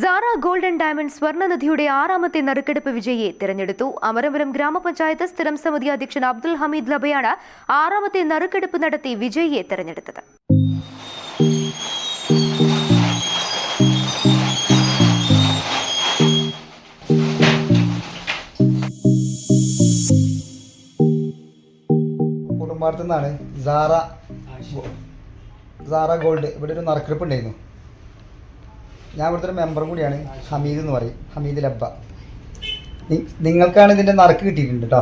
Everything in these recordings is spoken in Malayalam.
സാറ ഗോൾഡൻ ഡയമണ്ട് സ്വർണനിധിയുടെ ആറാമത്തെ നറുക്കെടുപ്പ് വിജയിയെ തിരഞ്ഞെടുത്തു. അമരപുരം ഗ്രാമപഞ്ചായത്ത് സ്ഥിരം സമിതി അധ്യക്ഷൻ അബ്ദുൽ ഹമീദ് ലബയാണ് ആറാമത്തെ നറുക്കെടുപ്പ് നടത്തി വിജയിയെ തിരഞ്ഞെടുത്തത്. കുടുംബാടത്തു നിന്നാണ് സാറ സാറ ഗോൾഡ്. ഇവിടെ ഒരു നറുക്കെടുപ്പ് ഉണ്ടായിരുന്നു. ഞാൻ ഇവിടുത്തെ ഒരു മെമ്പറും കൂടിയാണ് ഹമീദ് എന്ന് പറയും. ഹമീദ് ലബ്ബ. നിങ്ങൾക്കാണ് ഇതിന്റെ നറുക്ക് കിട്ടിയിട്ടുണ്ട് കേട്ടോ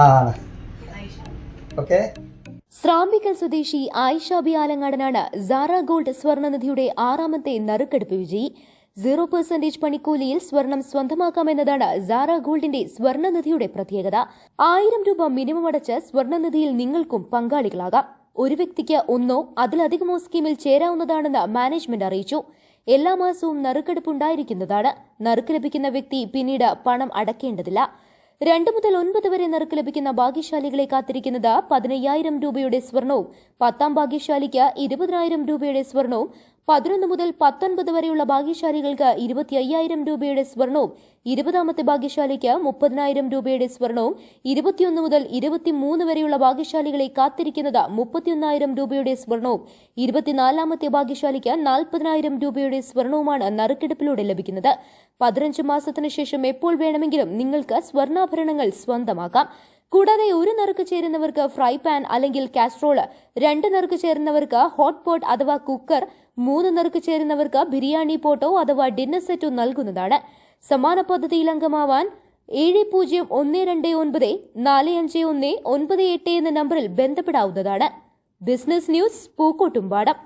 ആ ഓക്കെ? സ്രാമ്പിക്കൽ സ്വദേശി ആയിഷ ബി ആലങ്ങാടനാണ് സാറ ഗോൾഡ് സ്വർണനിധിയുടെ ആറാമത്തെ നറുക്കെടുപ്പ് വിജയി. സീറോ പെർസെന്റേജ് പണിക്കൂലിയിൽ സ്വർണം സ്വന്തമാക്കാമെന്നതാണ് സാറ ഗോൾഡിന്റെ സ്വർണനിധിയുടെ പ്രത്യേകത. ആയിരം രൂപ മിനിമം അടച്ച് സ്വർണനിധിയിൽ നിങ്ങൾക്കും പങ്കാളികളാകാം. ഒരു വ്യക്തിക്ക് ഒന്നോ അതിലധികമോ സ്കീമിൽ ചേരാവുന്നതാണെന്ന് മാനേജ്മെന്റ് അറിയിച്ചു. എല്ലാ മാസവും നറുക്കെടുപ്പുണ്ടായിരിക്കുന്നതാണ്. നറുക്ക് ലഭിക്കുന്ന വ്യക്തി പിന്നീട് പണം അടക്കേണ്ടതില്ല. രണ്ട് മുതൽ ഒൻപത് വരെ നറുക്ക് ലഭിക്കുന്ന ഭാഗ്യശാലികളെ കാത്തിരിക്കുന്നത് പതിനയ്യായിരം രൂപയുടെ സ്വർണവും പത്താം ഭാഗ്യശാലിക്ക് ഇരുപതിനായിരം രൂപയുടെ സ്വർണവും പതിനൊന്ന് മുതൽ പത്തൊൻപത് വരെയുള്ള ഭാഗ്യശാലികൾക്ക് ഇരുപത്തി അയ്യായിരം രൂപയുടെ സ്വർണവും ഇരുപതാമത്തെ ഭാഗ്യശാലിക്ക് മുപ്പതിനായിരം രൂപയുടെ സ്വർണവും ഇരുപത്തിയൊന്ന് മുതൽ ഇരുപത്തിമൂന്ന് വരെയുള്ള ഭാഗ്യശാലികളെ കാത്തിരിക്കുന്നത് മുപ്പത്തിയൊന്നായിരം രൂപയുടെ സ്വർണവും ഇരുപത്തിനാലാമത്തെ ഭാഗ്യശാലിക്ക് നാൽപ്പതിനായിരം രൂപയുടെ സ്വർണവുമാണ് നറുക്കെടുപ്പിലൂടെ ലഭിക്കുന്നത്. പതിനഞ്ച് മാസത്തിനു ശേഷം എപ്പോൾ വേണമെങ്കിലും നിങ്ങൾക്ക് സ്വർണാഭരണങ്ങൾ സ്വന്തമാക്കാം. കൂടാതെ ഒരു നറുക്ക് ചേരുന്നവർക്ക് ഫ്രൈ പാൻ അല്ലെങ്കിൽ കാസ്ട്രോൾ രണ്ട് നറുക്ക് ചേരുന്നവർക്ക് ഹോട്ട് പോട്ട് അഥവാ കുക്കർ മൂന്ന് നറുക്ക് ചേരുന്നവർക്ക് ബിരിയാണി പോട്ടോ അഥവാ ഡിന്നർ സെറ്റോ നൽകുന്നതാണ്. സമാന പദ്ധതിയിൽ അംഗമാവാൻ ഏഴ് പൂജ്യം ഒന്ന് രണ്ട് ഒൻപത് നാല് അഞ്ച് ഒന്ന് ഒൻപത് എട്ട് എന്ന നമ്പറിൽ ബന്ധപ്പെടാവുന്നതാണ്. Business news Pookkottumpadam.